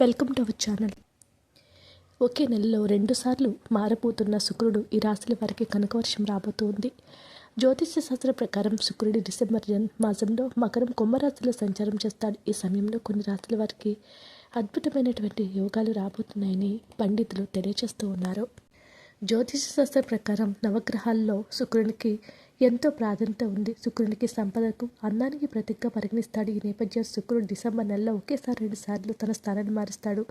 Welcome to our channel. ఒకే నెలలో రెండుసార్లు మారబోతున్న శుక్రుడు ఈ రాశుల వారికి కనకవర్షం రాబోతోంది. జ్యోతిష్య శాస్త్ర ప్రకారం శుక్రుడి డిసెంబర్ మాసంలో మకరం కుంభరాశిలో సంచారం చేస్తాడు. ఈ సమయంలో కొన్ని రాశుల వారికి అద్భుతమైనటువంటి యోగాలు రాబోతున్నాయని పండితులు తెలియజేస్తూ ఉన్నారు. జ్యోతిష శాస్త్ర ప్రకారం నవగ్రహాల్లో శుక్రునికి ఎంతో ప్రాధాన్యత ఉంది. శుక్రునికి సంపదకు అందానికి ప్రతిగా పరిగణిస్తాడు. ఈ నేపథ్యం శుక్రుడు డిసెంబర్ నెలలో ఒకేసారి రెండు సార్లు తన స్థానాన్ని మారుస్తాడు.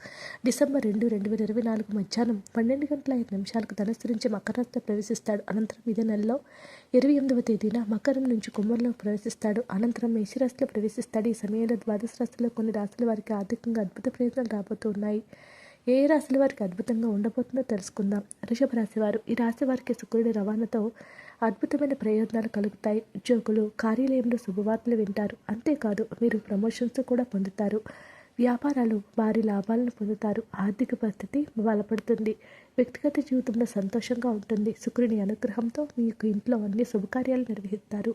డిసెంబర్ రెండు రెండు వేల ఇరవై నాలుగు మధ్యాహ్నం పన్నెండు గంటల ఐదు నిమిషాలకు ధనస్సు నుంచి మకరంతో ప్రవేశిస్తాడు. అనంతరం ఇదే నెలలో ఇరవై ఎనిమిదవ తేదీన మకరం నుంచి కుంభంలో ప్రవేశిస్తాడు. అనంతరం మేషరాశిలో ప్రవేశిస్తాడు. ఈ సమయంలో ద్వాదశ రాశిలో కొన్ని రాశుల వారికి ఆర్థికంగా అద్భుత ప్రయత్నాలు రాబోతున్నాయి. ఏ రాశుల వారికి అద్భుతంగా ఉండబోతుందో తెలుసుకుందాం. వృషభ రాశి వారు ఈ రాశి వారికి శుక్రుడి రవాణాతో అద్భుతమైన ప్రయోజనాలు కలుగుతాయి. ఉద్యోగులు కార్యాలయంలో శుభవార్తలు వింటారు. అంతేకాదు మీరు ప్రమోషన్స్ కూడా పొందుతారు. వ్యాపారాలు భారీ లాభాలను పొందుతారు. ఆర్థిక పరిస్థితి బలపడుతుంది. వ్యక్తిగత జీవితంలో సంతోషంగా ఉంటుంది. శుక్రుని అనుగ్రహంతో మీకు ఇంట్లో అన్ని శుభకార్యాలు నిర్వహిస్తారు.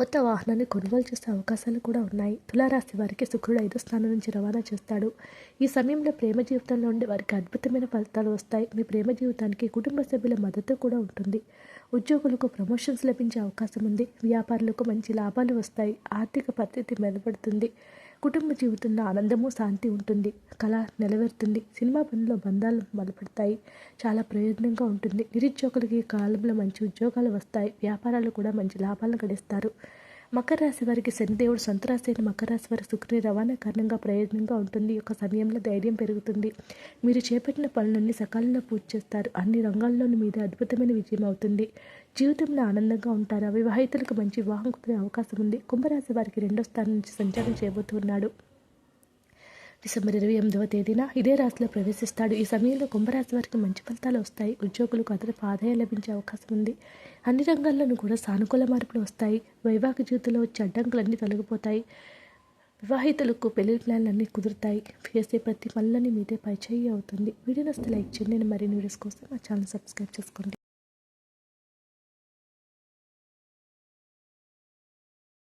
కొత్త వాహనాన్ని కొనుగోలు చేసే అవకాశాలు కూడా ఉన్నాయి. తులారాశి వారికి శుక్రుడు ఐదో స్థానం నుంచి రవాణా చేస్తాడు. ఈ సమయంలో ప్రేమ జీవితంలో ఉండే వారికి అద్భుతమైన ఫలితాలు వస్తాయి. మీ ప్రేమ జీవితానికి కుటుంబ సభ్యుల మద్దతు కూడా ఉంటుంది. ఉద్యోగులకు ప్రమోషన్స్ లభించే అవకాశం ఉంది. వ్యాపారులకు మంచి లాభాలు వస్తాయి. ఆర్థిక పరిస్థితి మెరుగుపడుతుంది. కుటుంబ జీవితంలో ఆనందము శాంతి ఉంటుంది. కళ నెలవేరుతుంది. సినిమా పనిలో బంధాలు బలపడతాయి చాలా ప్రయోజనంగా ఉంటుంది. నిరుద్యోగులకి కాలంలో మంచి ఉద్యోగాలు వస్తాయి. వ్యాపారాలు కూడా మంచి లాభాలను గడిస్తారు. మకర రాశి వారికి శనిదేవుడు సొంత రాశి అయిన మకర రాశి వారి శుక్రుని రవాణా కారణంగా ప్రయోజనంగా ఉంటుంది. యొక్క సమయంలో ధైర్యం పెరుగుతుంది. మీరు చేపట్టిన పనులన్నీ సకాలంలో పూర్తి చేస్తారు. అన్ని రంగాల్లోనూ మీద అద్భుతమైన విజయం అవుతుంది. జీవితంలో ఆనందంగా ఉంటారు. వివాహితులకు మంచి వివాహం కుదిరే అవకాశం ఉంది. కుంభరాశి వారికి రెండో స్థానం నుంచి సంచారం చేయబోతున్నాడు డిసెంబర్ ఇరవై ఎనిమిదవ తేదీన ఇదే రాశిలో ప్రవేశిస్తాడు. ఈ సమయంలో కుంభరాశి వారికి మంచి ఫలితాలు వస్తాయి. ఉద్యోగులకు అదనపు ఆదాయం లభించే అవకాశం ఉంది. అన్ని రంగాల్లోనూ కూడా సానుకూల మార్పులు వస్తాయి. వైవాహిక జీవితంలో వచ్చే అడ్డంకులన్నీ తొలగిపోతాయి. వివాహితులకు పెళ్ళి ప్లాన్లు కుదురుతాయి. చేసే ప్రతి పనులని మీదే పైచేయి అవుతుంది. వీడియో నస్తే లైక్ చేయండి. నేను మరిన్ని వీడియోస్ కోసం మా ఛానల్ సబ్స్క్రైబ్ చేసుకోండి.